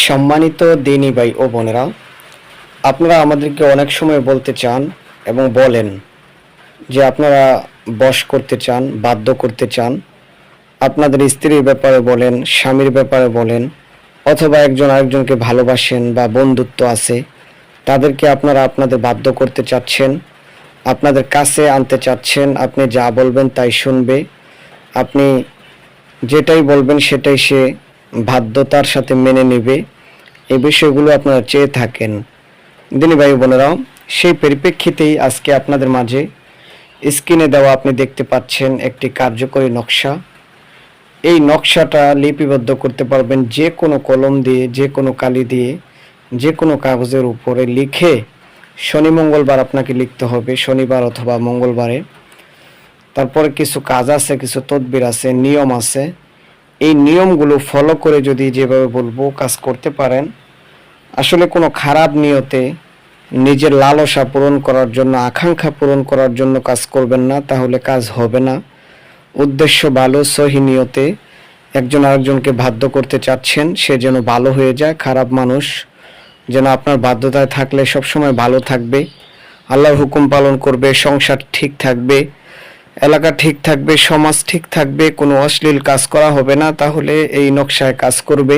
সম্মানিত দিনী ভাই ও বোনেরা, আপনারা আমাদেরকে অনেক সময় বলতে চান এবং বলেন যে আপনারা বশ করতে চান, বাধ্য করতে চান। আপনাদের স্ত্রীর ব্যাপারে বলেন, স্বামীর ব্যাপারে বলেন, অথবা একজন আরেকজনকে ভালোবাসেন বা বন্ধুত্ব আছে, তাদেরকে আপনারা আপনাদের বাধ্য করতে চাচ্ছেন, আপনাদের কাছে আনতে চাচ্ছেন, আপনি যা বলবেন তাই শুনবে, আপনি যেটাই বলবেন সেটাই সে বাধ্যতার সাথে মেনে নেবে। এই বিষয়গুলো আপনারা চেয়ে থাকেন। দিনী ভাই বোনেরাও সেই পরিপ্রেক্ষিতেই আজকে আপনাদের মাঝে স্ক্রিনে দেওয়া আপনি দেখতে পাচ্ছেন একটি কার্যকরী নকশা। এই নকশাটা লিপিবদ্ধ করতে পারবেন যে কোনো কলম দিয়ে, যে কোনো কালি দিয়ে, যে কোনো কাগজের উপরে লিখে শনি মঙ্গলবার আপনাকে লিখতে হবে, শনিবার অথবা মঙ্গলবারে। তারপরে কিছু কাজ আছে, কিছু তদবির আছে, নিয়ম আছে। এই নিয়মগুলো ফলো করে যদি যেভাবে বলব কাজ করতে পারেন, আসলে কোনো খারাপ নিয়তে নিজের লালসা পূরণ করার জন্য, আকাঙ্ক্ষা পূরণ করার জন্য কাজ করবেন না, তাহলে কাজ হবে না। উদ্দেশ্য ভালো, সহি নিয়তে একজন আরেকজনকে বাধ্য করতে চাচ্ছেন, সে যেন ভালো হয়ে যায়, খারাপ মানুষ যেন আপনার বাধ্যতায় থাকলে সবসময় ভালো থাকবে। আল্লাহর হুকুম পালন করবে, সংসার ঠিক থাকবে। এলাকা ঠিক থাকবে, সমাজ ঠিক থাকবে, কোনো অশ্লীল কাজ করা হবে না, তাহলে এই নকশায় কাজ করবে।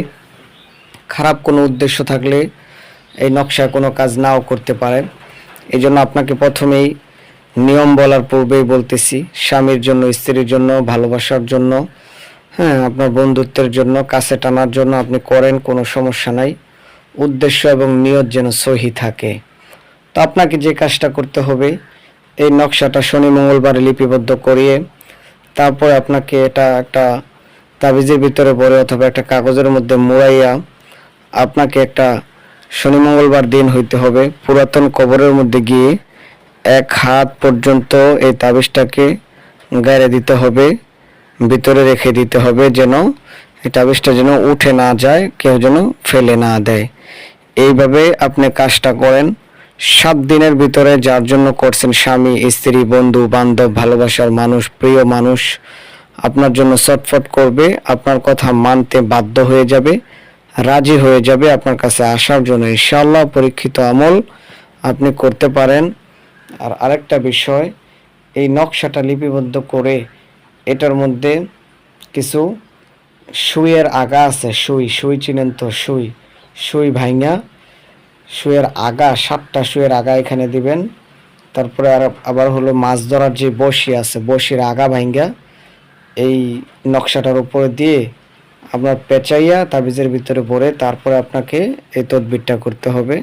খারাপ কোনো উদ্দেশ্য থাকলে এই নকশায় কোনো কাজ নাও করতে পারে। এই জন্য আপনাকে প্রথমেই নিয়ম বলার পূর্বেই বলতেছি, স্বামীর জন্য, স্ত্রীর জন্য, ভালোবাসার জন্য হ্যাঁ আপনার বন্ধুত্বের জন্য, কাছে টানার জন্য আপনি করেন, কোনো সমস্যা নাই। উদ্দেশ্য এবং নিয়ত যেন সহি থাকে। তো আপনাকে যে কাজটা করতে হবে এই নকশাটা শনি মঙ্গলবারে লিপিবদ্ধ করিয়ে তারপর আপনাকে এটা একটা তাবিজের ভিতরে ভরে অথবা একটা কাগজের মধ্যে মোড়াইয়া আপনাকে একটা শনি মঙ্গলবার দিন হইতে হবে। পুরাতন কবরের মধ্যে গিয়ে এক হাত পর্যন্ত এই তাবিজটাকে গায়ে দিতে হবে, ভিতরে রেখে দিতে হবে যেন এই তাবিজটা যেন উঠে না যায়, কেউ যেন ফেলে না দেয়। এইভাবে আপনি কাজটা করেন। সাত দিনের ভিতরে যার জন্য করছেন স্বামী, স্ত্রী, বন্ধু, বান্ধব, ভালোবাসার মানুষ, প্রিয় মানুষ, আপনার জন্য চটফট করবে, আপনার কথা মানতে বাধ্য হয়ে যাবে, রাজি হয়ে যাবে আপনার কাছে আসার জন্য। ইনশাআল্লাহ পরীক্ষিত আমল আপনি করতে পারেন। আর আরেকটা বিষয়, এই নকশাটা লিপিবদ্ধ করে এটার মধ্যে কিছু সুইয়ের আগা আছে, সুই সুই চিনেন তো, সুই সুই ভাইঙ্গা। শুয়ের আগা, সাতটা শুয়ের আগা এখানে দিবেন। তারপরে আর আবার হলো মাছ ধরার যে বসি আছে বসির আগা ভাঙ্গা, এই নকশাটার উপরে দিয়ে আপনার পেঁচাইয়া তাবিজের ভিতরে ভরে তারপরে আপনাকে এই তদবিরটা করতে হবে।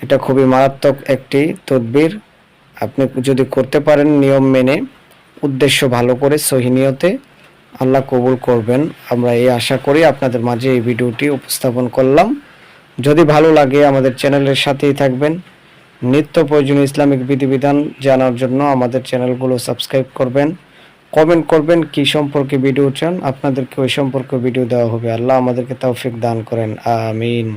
এটা খুবই মারাত্মক একটি তদবির। আপনি যদি করতে পারেন নিয়ম মেনে, উদ্দেশ্য ভালো করে সহিনিয়তে আল্লাহ কবুল করবেন। আমরা এই আশা করি আপনাদের মাঝে এই ভিডিওটি উপস্থাপন করলাম। যদি ভালো লাগে আমাদের চ্যানেলের সাথেই থাকবেন। নিত্য প্রয়োজনীয় ইসলামিক বিধিবিধান জানার জন্য আমাদের চ্যানেলগুলো সাবস্ক্রাইব করবেন। কমেন্ট করবেন কি সম্পর্কে ভিডিও চান। আপনাদেরকে ওই সম্পর্কে ভিডিও দেওয়া হবে। আল্লাহ আমাদেরকে তৌফিক দান করেন। আমিন।